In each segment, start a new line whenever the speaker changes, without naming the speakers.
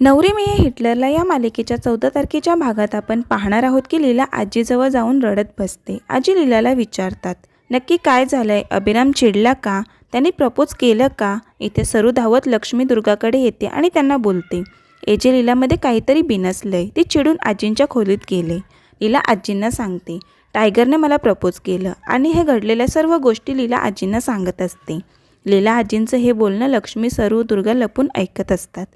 नवरी मिये हिटलरला या मालिकेच्या चौदा तारखेच्या भागात आपण पाहणार आहोत की लीला आजीजवळ जाऊन रडत बसते. आजी लीलाला विचारतात नक्की काय झालंय? अभिराम चिडला का? त्यांनी प्रपोज केलं का? इथे सरू धावत लक्ष्मी दुर्गाकडे येते आणि त्यांना बोलते. एजे लीलामध्ये काहीतरी बिनसलंय. ती चिडून आजींच्या खोलीत गेले. लीला आजींना सांगते टायगरने मला प्रपोज केलं आणि हे घडलेल्या सर्व गोष्टी लीला आजींना सांगत असते. लीला आजींचं हे बोलणं लक्ष्मी सरू दुर्गा लपून ऐकत असतात.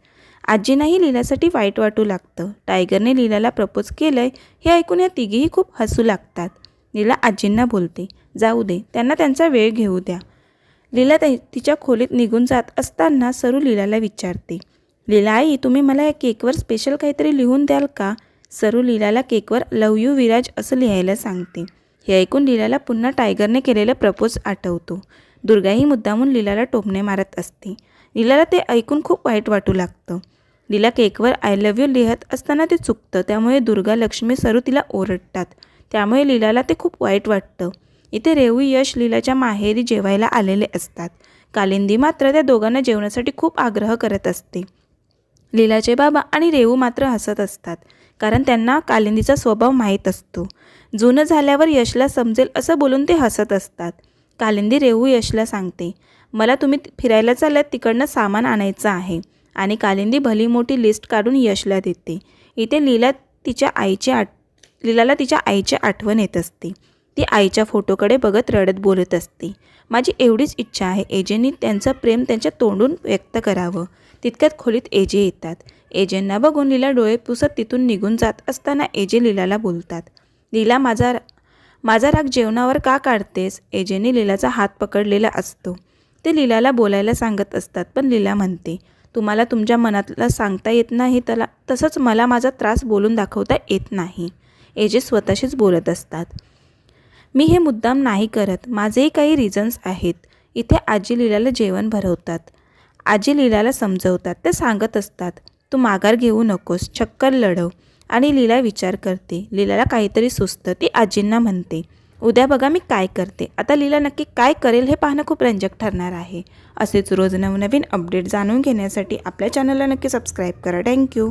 आजींनाही लीलासाठी वाईट वाटू लागतं. टायगरने लीलाला प्रपोज केलंय हे ऐकून या तिघीही खूप हसू लागतात. लीला आजींना बोलते जाऊ दे त्यांना त्यांचा वेळ घेऊ द्या. लीला तिच्या खोलीत निघून जात असताना सरू लीलाला विचारते लीला आई तुम्ही मला या केकवर स्पेशल काहीतरी लिहून द्याल का? सरू लीलाला केकवर लव यू विराज असं लिहायला सांगते. हे ऐकून लीलाला पुन्हा टायगरने केलेलं प्रपोज आठवतो. दुर्गाही मुद्दामून लीलाला टोपणे मारत असते. लीलाला ते ऐकून खूप वाईट वाटू लागतं. लीला केकवर आय लव्ह यू लिहत असताना ते चुकतं. त्यामुळे दुर्गा लक्ष्मी सरू तिला ओरडतात. त्यामुळे लीलाला ते खूप वाईट वाटतं. इथे रेवू यश लीलाच्या माहेरी जेवायला आलेले असतात. कालिंदी मात्र त्या दोघांना जेवणासाठी खूप आग्रह करत असते. लीलाचे बाबा आणि रेवू मात्र हसत असतात कारण त्यांना कालिंदीचा स्वभाव माहीत असतो. जुनं झाल्यावर यशला समजेल असं बोलून ते हसत असतात. कालिंदी रेवू यशला सांगते मला तुम्ही फिरायला चालत तिकडनं सामान आणायचं आहे. आणि कालिंदी भली मोठी लिस्ट काढून यशला देते. इथे लीला तिच्या आईची आठ लीलाला तिच्या आईची आठवण येत असते. ती आईच्या फोटोकडे बघत रडत बोलत असते. माझी एवढीच इच्छा आहे एजेंनी त्यांचं प्रेम त्यांच्या तोंडून व्यक्त करावं. तितक्यात खोलीत एजे येतात. एजेंना बघून लीला डोळे पुसत तिथून निघून जात असताना एजे लीलाला बोलतात लीला माझा माझा राग जेवणावर का काढतेस? एजेने लीलाचा हात पकडलेला असतो. ते लीलाला बोलायला सांगत असतात पण लीला म्हणते तुम्हाला तुमच्या मनातला सांगता येत नाही त्याला तसंच मला माझा त्रास बोलून दाखवता येत नाही. एजे स्वतःशीच बोलत असतात. मी हे मुद्दाम नाही करत. माझेही काही रिझन्स आहेत. इथे आजी लीलाला जेवण भरवतात. आजी लीलाला समजवतात. ते सांगत असतात तू माघार घेऊ नकोस चक्कर लढव. आणि लीला विचार करते. लीलाला काहीतरी सुचतं. ती आजींना म्हणते. उद्या बघा मी काय करते. आता लीला नक्की काय करेल हे पाहणं खूप रंजक ठरणार आहे. असेच रोज नवनवीन अपडेट जाणून घेण्यासाठी आपल्या चॅनलला नक्की सबस्क्राईब करा. थँक्यू